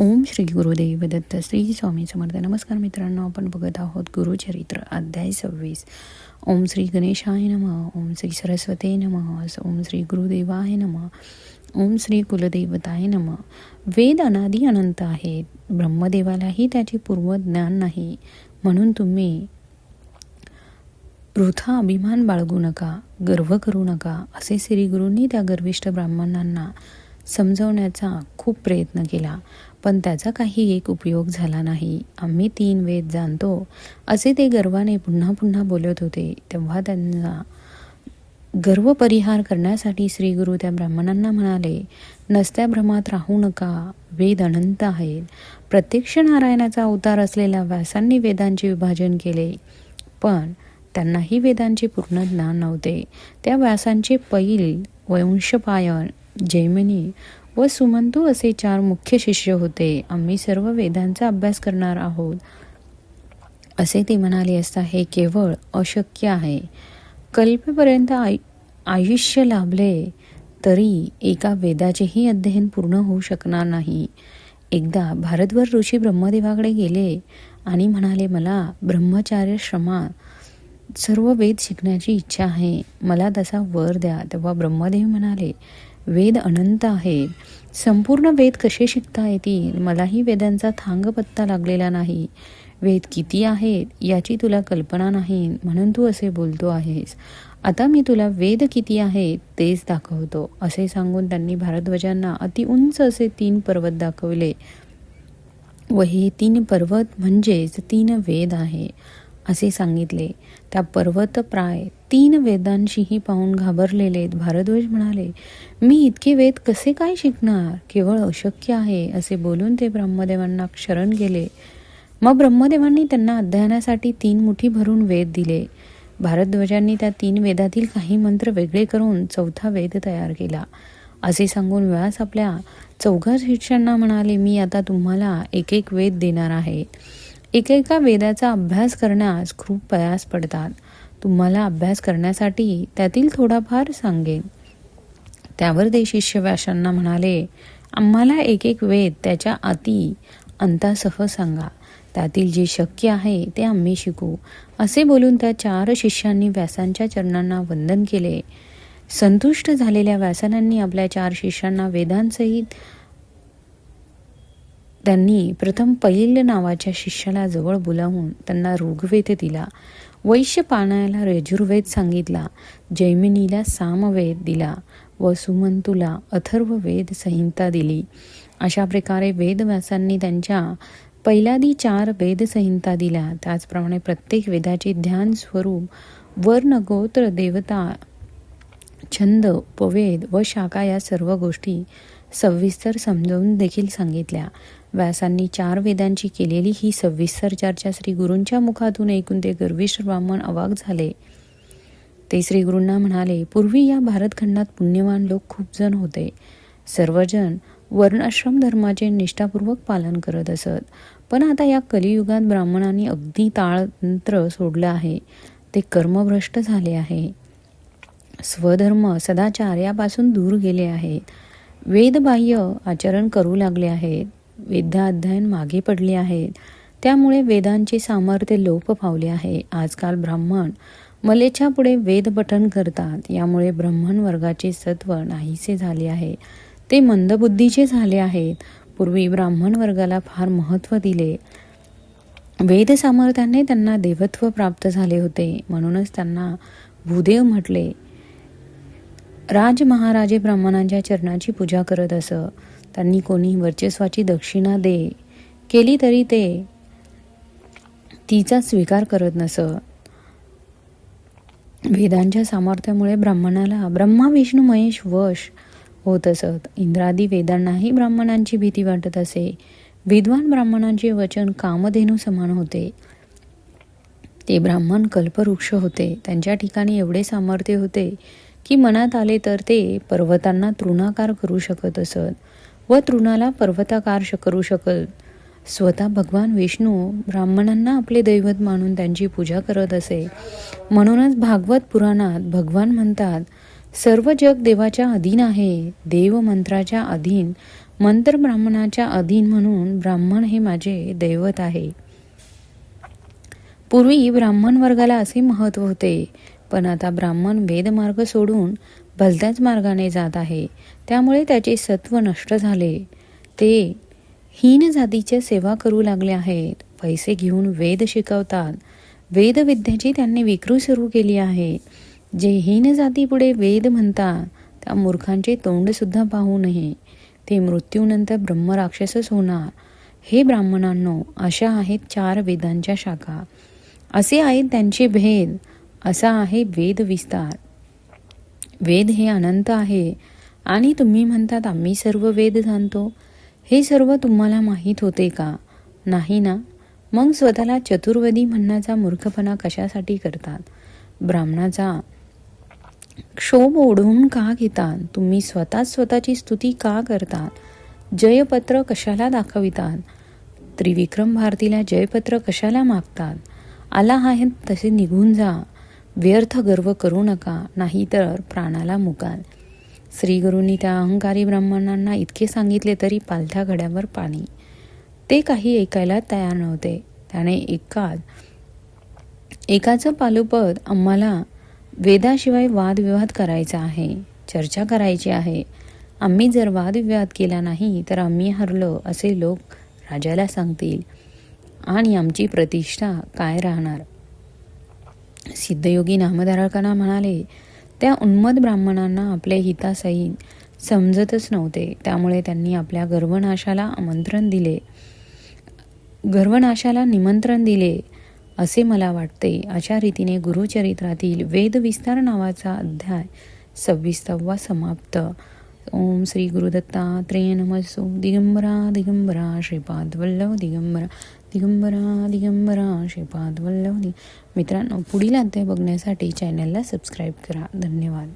ओम श्री गुरुदेव दत्त श्री स्वामी समर्थ. नमस्कार मित्रांनो आपण बघत आहोत गुरुचरित्र अध्याय सव्वीस. ओम श्री गणेशाय नम ओम श्री सरस्वते नम ओम श्री गुरुदेवाय नम ओम श्री कुलदेवताय नम. वेद अनादी अनंत आहेत. ब्रह्मदेवालाही त्याचे पूर्व ज्ञान नाही. म्हणून तुम्ही वृथा अभिमान बाळगू नका गर्व करू नका असे श्रीगुरूंनी त्या गर्विष्ठ ब्राह्मणांना समजवण्याचा खूप प्रयत्न केला. पण त्याचा काही एक उपयोग झाला नाही. आम्ही तीन वेद जाणतो. असे ते गर्वाने पुन्हा पुन्हा बोलत होते. तेव्हा त्यांना गर्व परिहार करण्यासाठी श्री गुरु त्या ब्राह्मणांना म्हणाले नसत्या भ्रमात राहू नका. वेद अनंत आहेत. प्रत्यक्ष नारायणाचा अवतार असलेल्या व्यासांनी वेदांचे विभाजन केले. पण त्यांनाही वेदांचे पूर्ण ज्ञान नव्हते. त्या व्यासांचे पैल वंशपायन जैमिनी व सुमंतू असे चार मुख्य शिष्य होते. आम्ही सर्व वेदांचा अभ्यास करणार आहोत. असे ते म्हणाले असता हे केवळ अशक्य आहे. कल्पेपर्यंत आय आयुष्य लाभले तरी एका वेदाचेही अध्ययन पूर्ण होऊ शकणार नाही. एकदा भारतभर ऋषी ब्रह्मदेवाकडे गेले आणि म्हणाले मला ब्रह्मचार्य श्रमा सर्व वेद शिकण्याची इच्छा आहे. मला तसा वर द्या. तेव्हा ब्रह्मदेव म्हणाले वेद अनंत आहेत संपूर्ण वेद कसे शिकता येतील? मलाही वेदांचा थांग पत्ता लागलेला नाही. वेद किती आहेत याची तुला कल्पना नाही म्हणून तू असे बोलतो आहेस. आता मी तुला वेद किती आहेत तेच दाखवतो असे सांगून त्यांनी भारद्वाजांना अति उंच असे तीन पर्वत दाखवले. व हे तीन पर्वत म्हणजेच तीन वेद आहे. असे सांगितले. त्या पर्वतप्राय तीन वेदांशीही पाहून घाबरलेले भारद्वाज म्हणाले मी इतके वेद कसे काय शिकणार? केवळ अशक्य आहे असे बोलून ते ब्रह्मदेवांना शरण गेले. मग ब्रह्मदेवांनी त्यांना अध्ययनासाठी तीन मुठी भरून वेद दिले. भारद्वाजांनी त्या तीन वेदातील काही मंत्र वेगळे करून चौथा वेद तयार केला. असे सांगून व्यास आपल्या चौघा शिष्यांना म्हणाले मी आता तुम्हाला एक एक वेद देणार आहे. एकेका वेदाचा अभ्यास करण्यास खूप प्रयास पडतात. तुम्हाला अभ्यास करण्यासाठी त्यातील थोडाफार सांगेन. त्यावर ते शिष्य व्यासांना म्हणाले आम्हाला एक एक वेद त्याच्या अति अंतासह सांगा. त्यातील जे शक्य आहे ते आम्ही शिकू. असे बोलून त्या चार शिष्यांनी व्यासांच्या चरणांना वंदन केले. संतुष्ट झालेल्या व्यासानांनी आपल्या चार शिष्यांना वेदांसहित त्यांनी प्रथम पैल्य नावाच्या शिष्याला जवळ बोलावून त्यांना ऋग्वेद दिला. वैश्य पाण्याला यजुर्वेद सांगितला. जैमिनीला सामवेद दिला. व सुमंतूला अथर्व वेद संहिता दिली. अशा प्रकारे वेदव्यासांनी त्यांच्या पहिल्यादी चार वेदसंहिता दिल्या. त्याचप्रमाणे प्रत्येक वेदाचे ध्यान स्वरूप वर्ण गोत्र देवता छंद उपवेद व शाखा या सर्व गोष्टी सविस्तर समजावून देखील सांगितल्या. व्यासांनी चार वेदांची केलेली ही सविस्तर चर्चा श्री गुरूंच्या मुखातून ऐकून ते गर्विष्ठ ब्राह्मण अवाक झाले. ते श्री गुरूंना म्हणाले पूर्वी या भारतखंडात पुण्यवान लोक खूप जण होते. सर्वजण वर्णाश्रम धर्माचे निष्ठापूर्वक पालन करत असत. पण आता या कलियुगात ब्राह्मणांनी अगदी ताळतंत्र सोडलं आहे. ते कर्मभ्रष्ट झाले आहे. स्वधर्म सदाचार यापासून दूर गेले आहेत. वेदबाह्य आचरण करू लागले आहेत वेदाध्ययन मागे पडले आहेत. त्यामुळे वेदांचे सामर्थ्य लोप पावले आहे. आजकाल ब्राह्मण मलेच्या पुढे वेद पठण करतात. यामुळे ब्राह्मण वर्गाचे सत्व नाहीसे झाले आहे. ते मंदबुद्धीचे झाले आहेत. पूर्वी ब्राह्मण वर्गाला फार महत्त्व दिले. वेद सामर्थ्याने त्यांना देवत्व प्राप्त झाले होते. म्हणूनच त्यांना भूदेव म्हटले. राज महाराजे ब्राह्मणांच्या चरणाची पूजा करत असं त्यांनी कोणी वर्चस्वाची दक्षिणा दे केली तरी ते तिचा स्वीकार करत नसत वेदांच्या सामर्थ्यामुळे ब्राह्मणाला ब्रह्मा विष्णू महेश वश होत असत. इंद्रादी वेदांनाही ब्राह्मणांची भीती वाटत असे. विद्वान ब्राह्मणांचे वचन कामधेनू समान होते. ते ब्राह्मण कल्पवृक्ष होते. त्यांच्या ठिकाणी एवढे सामर्थ्य होते की मनात आले तर ते पर्वतांना तृणाकार करू शकत असत व तृणाला पर्वताकार करू शकत. स्वतः भगवान विष्णू ब्राह्मणांना आपले दैवत मानून त्यांची पूजा करत असे. म्हणूनच भागवत पुराणात भगवान म्हणतात सर्व जग देवाच्या अधीन आहे देव मंत्राच्या अधीन मंत्र ब्राह्मणाच्या अधीन म्हणून ब्राह्मण हे माझे दैवत आहे. पूर्वी ब्राह्मण वर्गाला असे महत्त्व होते पण आता ब्राह्मण वेदमार्ग सोडून भलत्याच मार्गाने जात आहे. त्यामुळे त्याचे सत्व नष्ट झाले. ते हीन जातीच्या सेवा करू लागले आहेत. पैसे घेऊन वेद शिकवतात. वेदविद्येची त्यांनी विक्री सुरू केली आहे. जे हीन जातीपुढे वेद म्हणतात त्या मूर्खांचे तोंडसुद्धा पाहू नये. ते मृत्यूनंतर ब्रह्मराक्षसच होणार. हे ब्राह्मणांनो अशा आहेत चार वेदांच्या शाखा. असे आहेत त्यांचे भेद. असा आहे वेद विस्तार. वेद हे अनंत आहे. आणि तुम्ही म्हणतात आम्ही सर्व वेद जाणतो. हे सर्व तुम्हाला माहीत होते का? नाही ना? मग स्वतःला चतुर्वेदी म्हणण्याचा मूर्खपणा कशासाठी करतात? ब्राह्मणाचा क्षोभ ओढवून का घेतात? तुम्ही स्वतःच स्वतःची स्तुती का करतात? जयपत्र कशाला दाखवितात? त्रिविक्रम भारतीला जयपत्र कशाला मागतात? आला आहेत तसे निघून जा. व्यर्थ गर्व करू नका नाहीतर प्राणाला मुकाल. श्रीगुरूंनी त्या अहंकारी ब्राह्मणांना इतके सांगितले तरी पालथ्या घड्यावर पाणी. ते काही ऐकायला तयार नव्हते. त्याने एकाच एकाचं पालुपद आम्हाला वेदाशिवाय वादविवाद करायचा आहे चर्चा करायची आहे. आम्ही जर वादविवाद केला नाही तर आम्ही हरलो असे लोक राजाला सांगतील. आणि आमची प्रतिष्ठा काय राहणार? सिद्धयोगी नामधारकांना म्हणाले त्या उन्मद ब्राह्मणांना आपले हितासही समजतच नव्हते. त्यामुळे त्यांनी आपल्या गर्वनाशाला आमंत्रण दिले. गर्वनाशाला निमंत्रण दिले असे मला वाटते. अशा रीतीने गुरुचरित्रातील वेदविस्तार नावाचा अध्याय सव्वीसावा समाप्त. ओम श्री गुरुदत्तात्रेय नमसो दिगंबरा दिगंबरा श्रीपाद वल्लभ दिगंबरा. दिगंबरा दिगंबरा श्रीपाद वल्लवनी. मित्रांनो पुढील अध्याय बघण्यासाठी चॅनलला सबस्क्राईब करा. धन्यवाद.